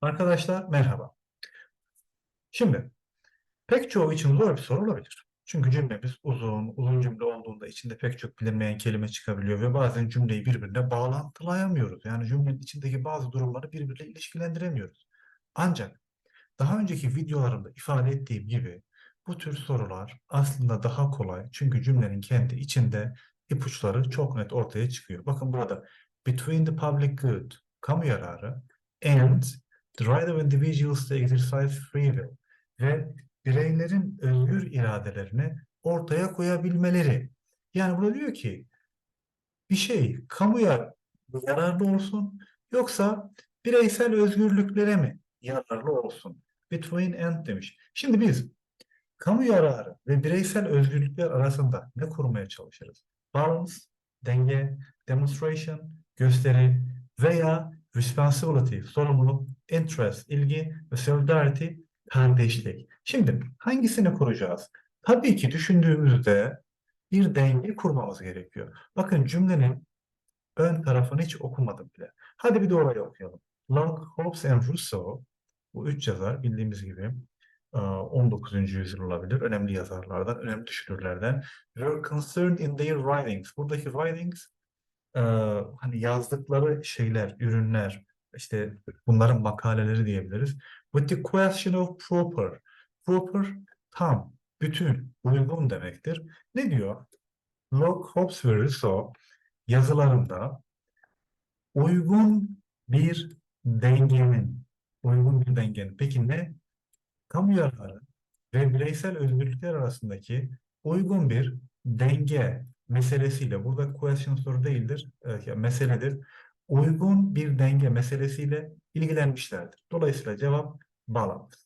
Arkadaşlar merhaba. Şimdi pek çoğu için zor bir soru olabilir. Çünkü cümlemiz uzun, uzun cümle olduğunda içinde pek çok bilinmeyen kelime çıkabiliyor ve bazen cümleyi birbirine bağlantılayamıyoruz. Yani cümlenin içindeki bazı durumları birbiriyle ilişkilendiremiyoruz. Ancak daha önceki videolarımda ifade ettiğim gibi bu tür sorular aslında daha kolay. Çünkü cümlenin kendi içinde ipuçları çok net ortaya çıkıyor. Bakın burada between the public good, kamu yararı and the right of individuals to exercise free will ve bireylerin özgür iradelerini ortaya koyabilmeleri. Yani burada diyor ki bir şey kamuya yararlı olsun yoksa bireysel özgürlüklere mi yararlı olsun? Between and demiş. Şimdi biz kamu yararı ve bireysel özgürlükler arasında ne kurmaya çalışırız? Balance, denge, demonstration, gösteri veya responsibility, sorumluluk, interest, ilgi ve solidarity, kardeşlik. Şimdi hangisini kuracağız? Tabii ki düşündüğümüzde bir denge kurmamız gerekiyor. Bakın cümlenin ön tarafını hiç okumadım bile. Hadi bir de orayı okuyalım. Locke, Hobbes and Rousseau, bu üç yazar bildiğimiz gibi e, 19. yüzyıl olabilir. Önemli yazarlardan, önemli düşünürlerden. Were concerned in their writings. Buradaki writings e, hani yazdıkları şeyler, ürünler, işte bunların makaleleri diyebiliriz. With the question of proper. Proper tam, bütün, uygun demektir. Ne diyor? Locke, Hobbes ve Rousseau yazılarında uygun bir dengenin, uygun bir dengenin. Peki ne? Kamu yararı ve bireysel özgürlükler arasındaki uygun bir denge meselesiyle, burada question soru değildir, e, meseledir. Uygun bir denge meselesiyle ilgilenmişlerdir. Dolayısıyla cevap balance.